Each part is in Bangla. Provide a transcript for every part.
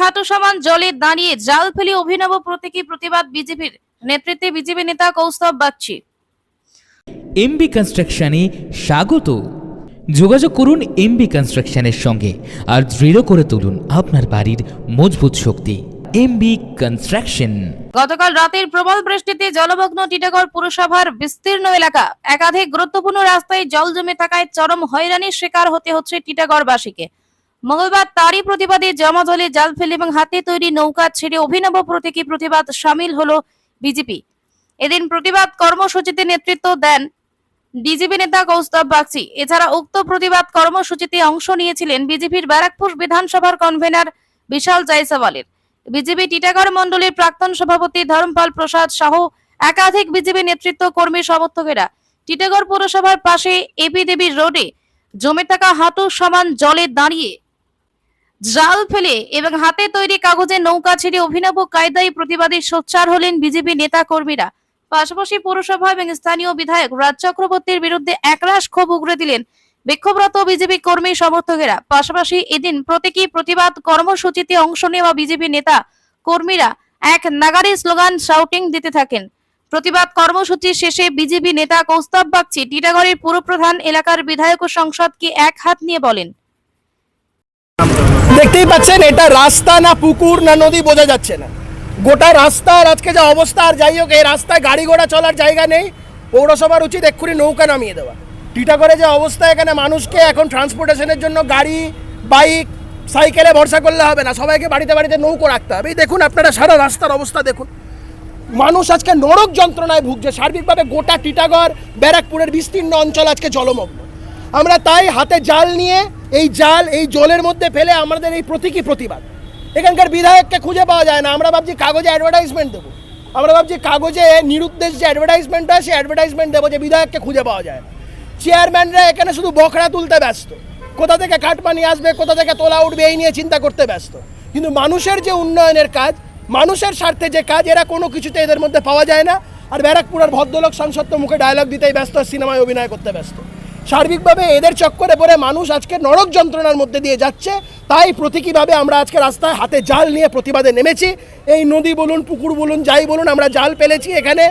হাঁটু সমান জলে দাঁড়িয়ে জাল ফেলে অভিনব প্রতীকী প্রতিবাদ বিজেপির নেতৃত্বে বিজেপি নেতা কৌস্তব বাগচি। এমবি কনস্ট্রাকশনে স্বাগত। যোগাযোগ করুন এমবি কনস্ট্রাকশনের সঙ্গে আর দৃঢ় করে তুলুন আপনার বাড়ির মজবুত শক্তি। এমবি কনস্ট্রাকশন গতকাল রাতের প্রবল বৃষ্টিতে জলমগ্ন টিটাগড় পুরসভার বিস্তীর্ণ এলাকা। একাধিক গুরুত্বপূর্ণ রাস্তায় জল জমে থাকায় চরম হয়রানির শিকার হতে হচ্ছে টিটাগড়বাসীকে। মঙ্গলবার তারই প্রতিবাদে জমা জলে ফেলে এবং হাতে তৈরি নৌকা ছেড়ে অভিনব প্রতীকী প্রতিবাদ সামিল হলো বিজেপি। এদিন প্রতিবাদ কর্মসূচিতে নেতৃত্ব দেন বিজেপি নেতা কৌস্তব বাগচি। এছাড়া উক্ত প্রতিবাদ কর্মসূচিতে অংশ নিয়েছিলেন বিজেপির ব্যারাকপুর বিধানসভার কনভেনার বিশাল জয়সওয়ালের। বিজেপি টিটাগড় মণ্ডলীর প্রাক্তন সভাপতি ধর্মপাল প্রসাদ সহ, একাধিক বিজেপি নেতৃত্ব কর্মী সমর্থকেরা। টিটাগড় পৌরসভার পাশে এপি দেবীর রোডে জমে থাকা হাঁটু সমান জলে দাঁড়িয়ে জাল ফেলে এবং হাতে তৈরি কাগজে নৌকা ছেড়ে অভিনব কায়দায় প্রতিবাদী সোচ্চার হলেন বিজেপি নেতা কর্মীরা পাশাপাশি পৌরসভা এবং স্থানীয় বিধায়ক রাজ চক্রবর্তীর বিরুদ্ধে একরাশ ক্ষোভ উগরে দিলেন বিক্ষোভরত বিজেপি কর্মী সমর্থকেরা। পাশাপাশি এদিন প্রতীকী প্রতিবাদ কর্মসূচিতে অংশ নেওয়া বিজেপি নেতা কর্মীরা এক নাগারি স্লোগান শাউটিং দিতে থাকেন। প্রতিবাদ কর্মসূচি শেষে বিজেপি নেতা কৌস্তব বাগচি, টিটাগড়ের পুরপ্রধান এলাকার বিধায়ক ও সংসদকে এক হাত নিয়ে বলেন দেখতেই পাচ্ছেন, এটা রাস্তা না পুকুর না নদী বোঝা যাচ্ছে না। গোটা রাস্তার আজকে যা অবস্থা, আর যাই হোক, এই রাস্তায় গাড়ি ঘোড়া চলার জায়গা নেই, পৌরসভার উচিত এক্ষুনি নৌকা নামিয়ে দেওয়া। টিটাগড়ে যে অবস্থা, এখানে মানুষকে এখন ট্রান্সপোর্টেশনের জন্য গাড়ি বাইক সাইকেলে ভরসা করলে হবে না। সবাইকে বাড়িতে বাড়িতে নৌকো রাখতে হবে। এই দেখুন আপনারা সারা রাস্তার অবস্থা দেখুন। মানুষ আজকে নরক যন্ত্রণায় ভুগছে। সার্বিকভাবে গোটা টিটাগড়, ব্যারাকপুরের বিস্তীর্ণ অঞ্চল আজকে জলমগ্ন। আমরা তাই হাতে জাল নিয়ে এই জাল, এই জলের মধ্যে ফেলে আমাদের এই প্রতীকী প্রতিবাদ। এখানকার বিধায়ককে খুঁজে পাওয়া যায় না। আমরা ভাবছি কাগজে অ্যাডভার্টাইজমেন্ট দেবো। আমরা ভাবছি কাগজে নিরুদ্দেশ যে অ্যাডভার্টাইজমেন্ট হয়, সেই অ্যাডভার্টাইজমেন্ট দেবো যে বিধায়ককে খুঁজে পাওয়া যায় না। চেয়ারম্যানরা এখানে শুধু বখরা তুলতে ব্যস্ত। কোথা থেকে কাটমানি আসবে, কোথা থেকে তোলা উঠবে, এই নিয়ে চিন্তা করতে ব্যস্ত। কিন্তু মানুষের যে উন্নয়নের কাজ, মানুষের স্বার্থে যে কাজ, এরা কোনো কিছুতে এদের মধ্যে পাওয়া যায় না। আর ব্যারাকপুরের ভদ্রলোক সাংসদ তো মুখে ডায়লগ দিতেই ব্যস্ত সিনেমায় অভিনয় করতে ব্যস্ত। সার্বিকভাবে এদের চক্করে পড়ে মানুষ আজকে নরক যন্ত্রণার মধ্যে দিয়ে যাচ্ছে। তাই প্রতীকীভাবে আমরা আজকে রাস্তায় হাতে জাল নিয়ে প্রতিবাদে নেমেছি। এই নদী বলুন, পুকুর বলুন, যাই বলুন, আমরা জাল পেলেছি এখানে।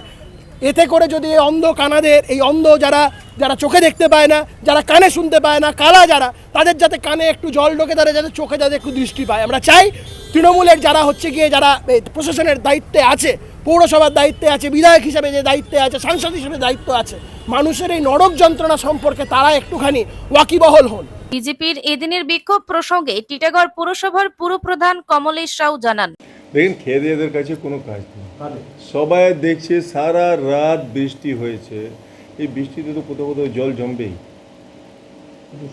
এতে করে যদি এই অন্ধ কানাদের, এই অন্ধ যারা যারা চোখে দেখতে পায় না, যারা কানে শুনতে পায় না, কালা যারা, তাদের যাতে কানে একটু জল ঢোকে তারা যাতে চোখে যাতে একটু দৃষ্টি পায়। আমরা চাই তৃণমূলের যারা হচ্ছে গিয়ে, যারা প্রশাসনের দায়িত্বে আছে পৌরসভার দায়িত্বে আছে বিধায়ক হিসেবে যে দায়িত্বে আছে সাংসদ হিসেবে দায়িত্ব আছে মানুষের এই নরক যন্ত্রণা সম্পর্কে তারা একটুখানি ওয়াকিবহল হন। বিজেপির এদিনের বিক্ষোভ প্রসঙ্গে টিটাগড় পুরসভার পুরপ্রধান কমলেশ রাও জানান। দেখেন খেয়ে এদের কাছে কোনো কাজ নেই। সবাই দেখছে সারা রাত বৃষ্টি হয়েছে। এই বৃষ্টিতে তো কোথাও কোথাও জল জমবেই।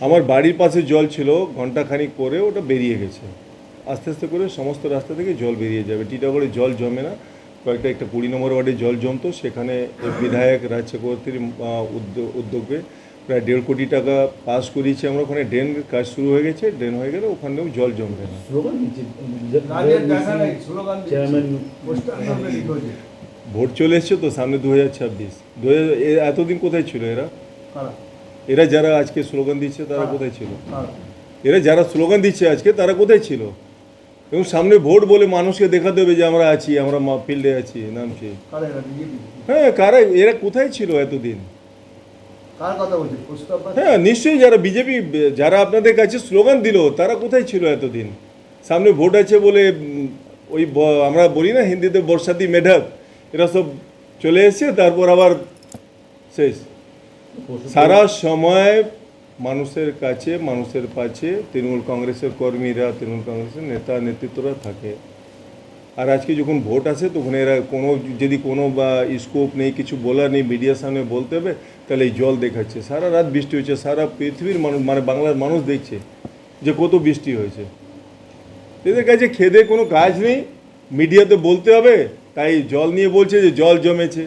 আমার বাড়ির পাশে জল ছিল ঘন্টাখানিক পরে ওটা বেরিয়ে গেছে। আস্তে আস্তে করে সমস্ত রাস্তা থেকে জল বেরিয়ে যাবে। টিটাগড়ে জল জমে না। কয়েকটা একটা কুড়ি নম্বর ওয়ার্ডে জল জমতো সেখানে বিধায়ক রাজ চক্রবর্তীর উদ্যোগ উদ্যোগে প্রায় দেড় কোটি টাকা পাস করিয়েছি আমরা। ওখানে ড্রেন কাজ শুরু হয়ে গেছে ড্রেন হয়ে গেলে ওখানেও জল জমবে না। ভোট চলে এসছে তো সামনে দু হাজার ছাব্বিশ। দু এতদিন কোথায় ছিল এরা? এরা যারা আজকে স্লোগান দিচ্ছে তারা কোথায় ছিল? এরা যারা স্লোগান দিচ্ছে আজকে তারা কোথায় ছিল? এবং সামনে ভোট বলে মানুষকে দেখা দেবে যে আমরা আছি আমরা ফিল্ডে আছি নামছি হ্যাঁ কারা? এরা কোথায় ছিল এতদিন? হ্যাঁ নিশ্চয়ই যারা বিজেপি যারা আপনাদের কাছে স্লোগান দিল তারা কোথায় ছিল এতদিন? সামনে ভোট আছে বলে ওই আমরা বলি না হিন্দিতে বর্ষাতি মেঢক এরা সব চলে এসছে তারপর আবার শেষ। সারা সময় মানুষের কাছে, মানুষের পাশে তৃণমূল কংগ্রেসের কর্মীরা, তৃণমূল কংগ্রেসের নেতা, নেতৃত্বরা থাকে। আর আজকে যখন ভোট আসে, তখন এরা কোনো, যদি কোনো বা স্কোপ নেই, কিছু বলার নেই মিডিয়ার সামনে বলতে হবে, তাহলে এই জল দেখাচ্ছে। সারা রাত বৃষ্টি হয়েছে, সারা পৃথিবীর মানুষ মানে বাংলার মানুষ দেখছে যে কত বৃষ্টি হয়েছে। এদের কাছে খেদে কোনো কাজ নেই মিডিয়াতে বলতে হবে, তাই জল নিয়ে বলছে যে জল জমেছে।